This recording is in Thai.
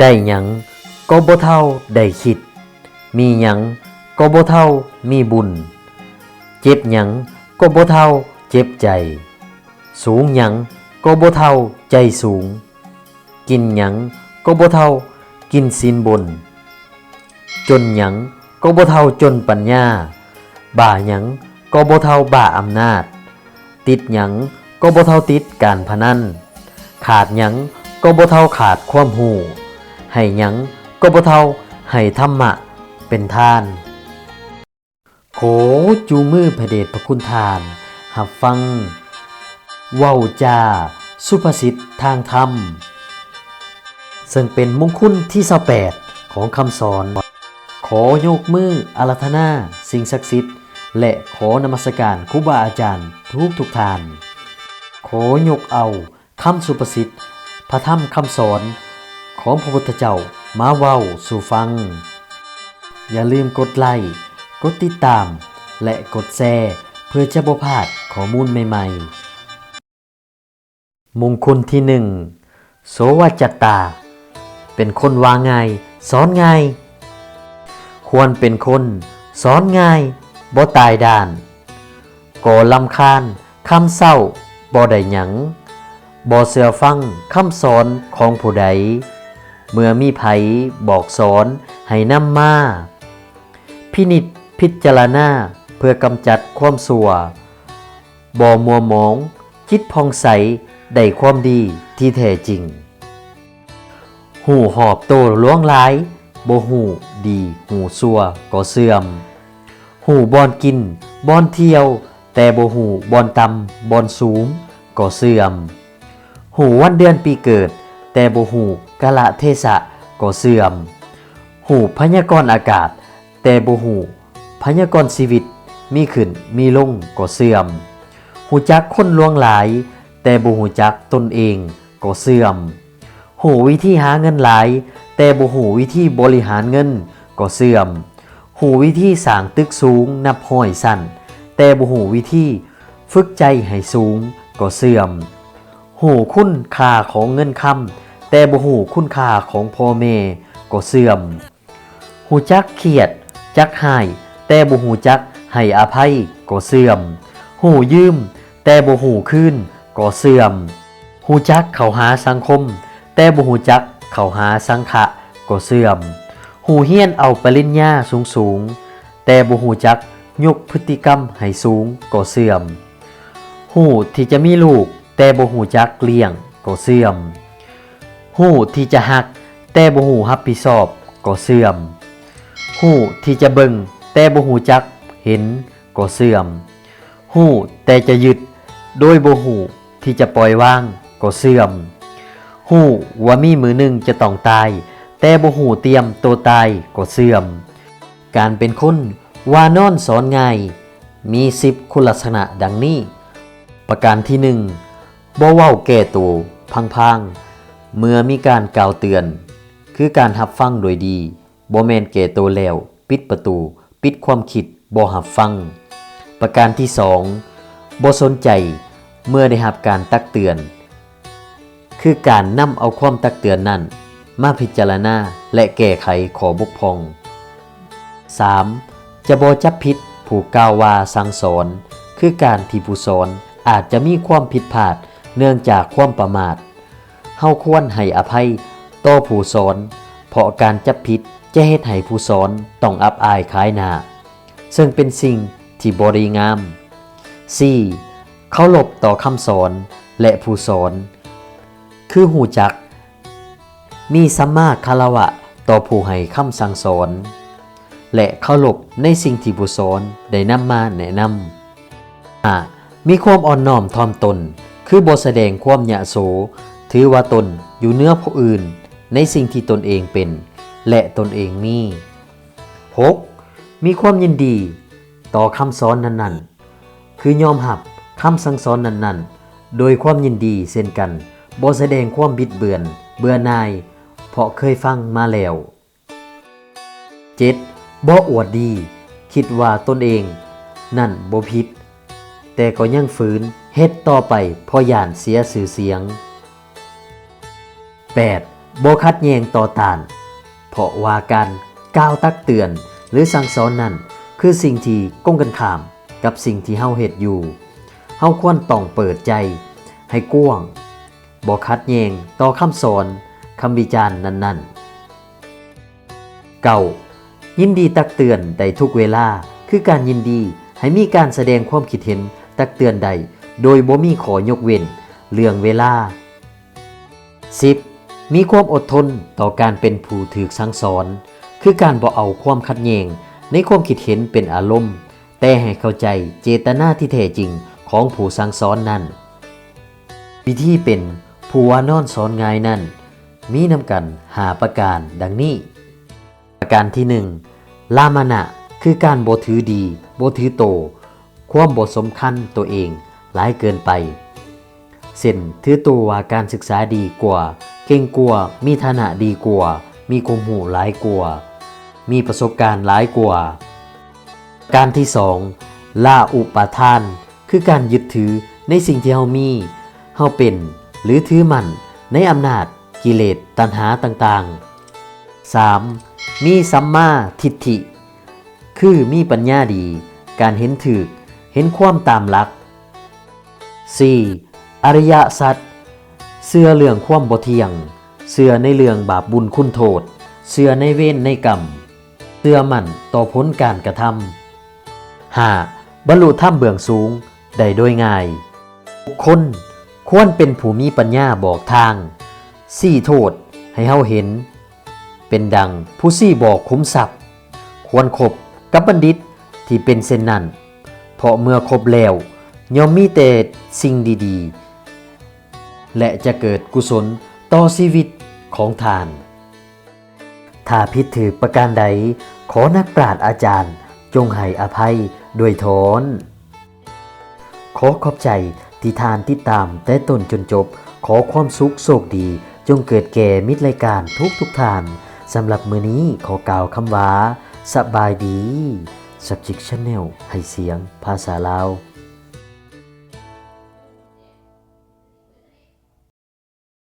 ได้หยังก็บ่เท่าได้คิด มีหยังก็บ่เท่ามีบุญ เจ็บหยังก็บ่เท่าเจ็บใจ สูงหยังก็บ่เท่าใจสูง กินหยังก็บ่เท่ากินศีลบน จนหยังก็บ่เท่าจนปัญญา บ่าหยังก็บ่เท่าบ่าอำนาจ ติดหยังก็บ่เท่าติดการพนัน ขาดหยังก็บ่เท่าขาดความหู ให้หยังก็บ่เท่าให้ธรรมะเป็นทาน โขจูมือพระเดชพระคุณทาน หับฟัง เว้าจา สุภาษิตทางธรรม ซึ่งเป็นมงคลที่28ของคำสอน ขอยกมืออารัธนา สิ่งศักดิ์สิทธิ์ และขอนมัสการครูบาอาจารย์ทุกทุกทาน ขอยกเอาคำสุประสิทธิ์ พระธรรมคำสอน ของพระพุทธเจ้ามาเว้าสู่ฟัง อย่าลืมกดไลค์กดติดตาม และกดแชร์เพื่อจะบ่พลาดข้อมูลใหม่ๆ มงคลที่หนึ่งโสวจัตตา เป็นคนวางง่ายสอนง่าย ควรเป็นคนสอนง่ายบ่ตายด้านก่อลำคาญคำเศร้าบ่ได้หยังบ่เสือฟังคำสอนของผู้ใด เมื่อมีไผบอกสอนให้นำมาพินิจพิจารณาเพื่อกำจัดความสัวบ่มัวหมอง คิดพองใสได้ความดีที่แท้จริง หูหอบโตล้วงหลายบ่หูดีหูซัวก็เสื่อม หูบอนกินบอนเที่ยว แต่บ่หูบอนต่ำบอนสูงก็เสื่อม หูวันเดือนปีเกิด แต่บ่หูกะละเทศะก็เสื่อม หูพยากรณ์อากาศ แต่บ่หูพยากรณ์ชีวิตมีขึ้นมีลงก็เสื่อม หูจักคนลวงหลาย แต่บ่หูจักตนเองก็เสื่อม หูวิธีหาเงินหลาย แต่บ่หูวิธีบริหารเงินก็เสื่อม หูวิธีสร้างตึกสูงนับห้อยสั้น แต่บ่หูวิธีฝึกใจให้สูงก็เสื่อม หูคุณค่าของเงินคำแต่บ่หูคุณค่าของพ่อแม่ก็เสื่อม หูจักเครียด จักหาย แต่บ่หูจักให้อภัยก็เสื่อม หูยืม แต่บ่หูคืนก็เสื่อม หูจักเข้าหาสังคม แต่บ่หูจักเข้าหาสังฆะก็เสื่อม หูเฮียนเอาปริญญาสูงสูงๆแต่บ่หูจักยกพฤติกรรมให้สูงก็เสื่อม หูที่จะมีลูก แต่บ่หูจักเลี้ยงก็เสื่อม หูที่จะหัก แต่บ่หูรับผิดชอบก็เสื่อม หูที่จะเบิ่งแต่บ่หูจักเห็นก็เสื่อม หูแต่จะยึดโดยบ่หูที่จะปล่อยวางก็เสื่อม หูว่ามีมือหนึ่งจะต้องตาย แต่บ่หูเตรียมตัวตายก็เสื่อม การเป็นคนว่านอนสอนง่ายมีสิบคุณลักษณะดังนี้ ประการที่หนึ่ง บ่เว้าแก่ตัวพังๆ เมื่อมีการกล่าวเตือน คือการหับฟังโดยดีบ่แมนแก่ตัวแล้ว ปิดประตู ปิดความคิดบ่หับฟัง ประการที่สองบ่สนใจเมื่อได้รับการตักเตือน คือการนำเอาความตักเตือนนั้น มาพิจารณาและแก้ไขขอบกพร่อง 3. จะบ่จับผิดผู้กล่าวว่าสั่งสอน คือการที่ผู้สอนอาจจะมีความผิดพลาด เนื่องจากความประมาทเฮาควรให้อภัยต่อผู้สอน เพราะการจับผิดจะเฮ็ดให้ผู้สอนต้องอับอายขายหน้าซึ่งเป็นสิ่งที่บริงาม 4. เคารพต่อคำสอนและผู้สอน คือหูจัก มีสัมมาคารวะต่อผู้ให้คำสั่งสอน และเคารพในสิ่งที่ผู้สอนได้นำมาแนะนำอ่ามีความอ่อนน้อมถ่อมตน คือบทแสดงความยะโส ถือว่าตนอยู่เนื้อผู้อื่น ในสิ่งที่ตนเองเป็น และตนเองมี 6. มีความยินดี ต่อคำสอนนั้นๆ คือยอมหับคำสั่งสอนนั้นๆ โดยความยินดีเช่นกันบ่แสดงความบิดเบือน เบื่อหน่าย เพราะเคยฟังมาแล้ว 7. บ่อวดดี คิดว่าตนเอง นั่นบ่ผิด แต่ก็ยังฝืน เฮ็ดต่อไปเพราะย่านเสียสื่อเสียง 8. บ่คัดแยงต่อต้าน เพราะว่าการกล่าวตักเตือนหรือสั่งสอนนั้น คือสิ่งที่ก้งกันข้ามกับสิ่งที่เฮาเฮ็ดอยู่ เฮาควรต้องเปิดใจ ให้กว้างบ่คัดแยงต่อคำสอนคำวิจารณ์นั้นๆ เก่ายินดีตักเตือนใดทุกเวลาคือการยินดีให้มีการแสดงความคิดเห็นตักเตือนใด โดยบ่มีขอยกเว้นเรื่องเวลา 10. มีความอดทนต่อการเป็นผู้ถือสั่งสอน คือการบ่เอาความขัดแย้งในความคิดเห็นเป็นอารมณ์ แต่ให้เข้าใจเจตนาที่แท้จริงของผู้สั่งสอนนั้น วิธีเป็นผู้ว่านอนสอนง่ายนั้น มีนำกันหาประการดังนี้ ประการที่หนึ่งลามานะคือการบ่ถือดีบ่ถือโต ความบ่สำคัญตัวเอง หลายเกินไป เส้นถือตัวว่าการศึกษาดีกว่า เก่งกว่า มีฐานะดีกว่า มีความหูหลายกว่า มีประสบการณ์หลายกว่า การที่สองล่าอุปาทาน คือการยึดถือในสิ่งที่เฮามีเฮาเป็น หรือถือมั่นในอำนาจกิเลสตัณหาต่างๆ 3. มีสัมมาทิฏฐิ คือมีปัญญาดี การเห็นถึกเห็นความตามหลัก 4. อริยสัจเสื่อเรื่องความบ่เที่ยง เสื่อในเรื่องบาปบุญคุณโทษ เสื่อในเวรในกรรม เสื่อมั่นต่อผลการกระทำ 5. บรรลุธรรมเบื้องสูงได้โดยง่ายบุคคลควรเป็นผู้มีปัญญาบอกทางสี่โทษให้เฮาเห็น เป็นดังผู้สี่บอกคุ้มทรัพย์ ควรคบกับบัณฑิตที่เป็นเช่นนั้นเพราะเมื่อครบแล้วย่อมมีแต่ สิ่งดีๆ และจะเกิดกุศลต่อชีวิตของทาน ถ้าผิดถือประการใด ขอนักปราชญ์อาจารย์จงให้อภัยด้วยทอนขอขอบใจที่ทานติดตามแต่ต้นจนจบ ขอความสุขโชคดี จงเกิดแก่มิตรรายการทุกทุกทานสำหรับมือนี้ขอกล่าวคำว่าสบายดี Subject Channel ให้เสียงภาษาลาว